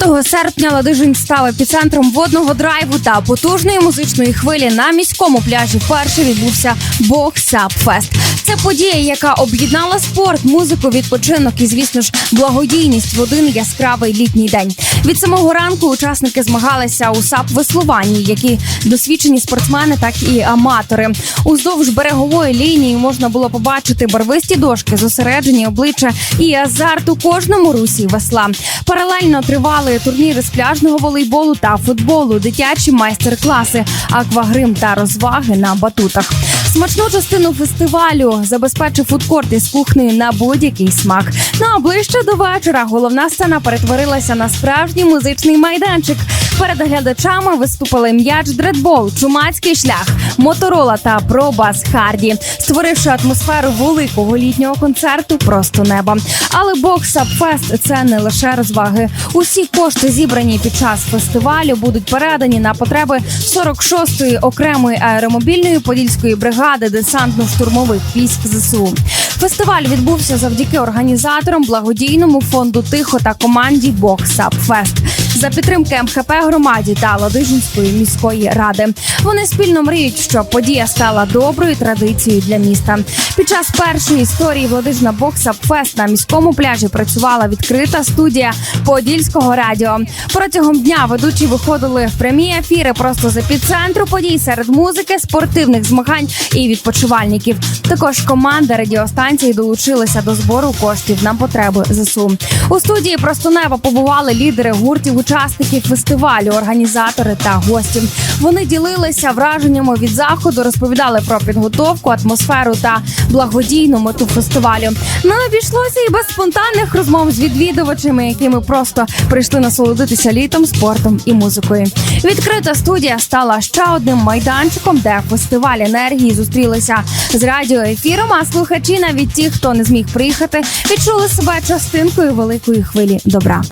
5 серпня Ладижин став епіцентром водного драйву та потужної музичної хвилі на міському пляжі. Вперше відбувся Боксапфест. Це подія, яка об'єднала спорт, музику, відпочинок і, звісно ж, благодійність в один яскравий літній день. Від самого ранку учасники змагалися у сап-веслуванні, які досвідчені спортсмени, так і аматори. Уздовж берегової лінії можна було побачити барвисті дошки, зосереджені обличчя і азарт у кожному русі весла. Паралельно тривали турніри з пляжного волейболу та футболу, дитячі майстер-класи, аквагрим та розваги на батутах. Смачну частину фестивалю забезпечив фудкорт із кухнею на будь-який смак. Ну а ближче до вечора головна сцена перетворилася на справжній музичний майданчик. Перед глядачами виступили м'яч дредбол, чумацький шлях, моторола та пробас Харді, створивши атмосферу великого літнього концерту просто неба. Але Боксапфест це не лише розваги. Усі кошти, зібрані під час фестивалю, будуть передані на потреби 46-ї окремої аеромобільної подільської бригади десантно-штурмових військ ЗСУ. Фестиваль відбувся завдяки організаторам благодійному фонду Тихо та команді Боксапфест за підтримки МХП громаді та Ладижинської міської ради. Вони спільно мріють, щоб подія стала доброю традицією для міста. Під час першої історії Владижна Боксапфест на міському пляжі працювала відкрита студія Подільського радіо. Протягом дня ведучі виходили в прямі ефіри просто з епіцентру подій серед музики, спортивних змагань і відпочивальників. Також команда радіостанції долучилася до збору коштів на потреби ЗСУ. У студії просто неба побували лідери гуртів, учасників фестивалю, організатори та гості. Вони ділилися враженнями від заходу, розповідали про підготовку, атмосферу та благодійну мету фестивалю. Не обійшлося і без спонтанних розмов з відвідувачами, якими просто прийшли насолодитися літом, спортом і музикою. Відкрита студія стала ще одним майданчиком, де фестиваль енергії зустрілися з радіоефіром. А слухачі, навіть ті, хто не зміг приїхати, відчули себе частинкою великої хвилі добра.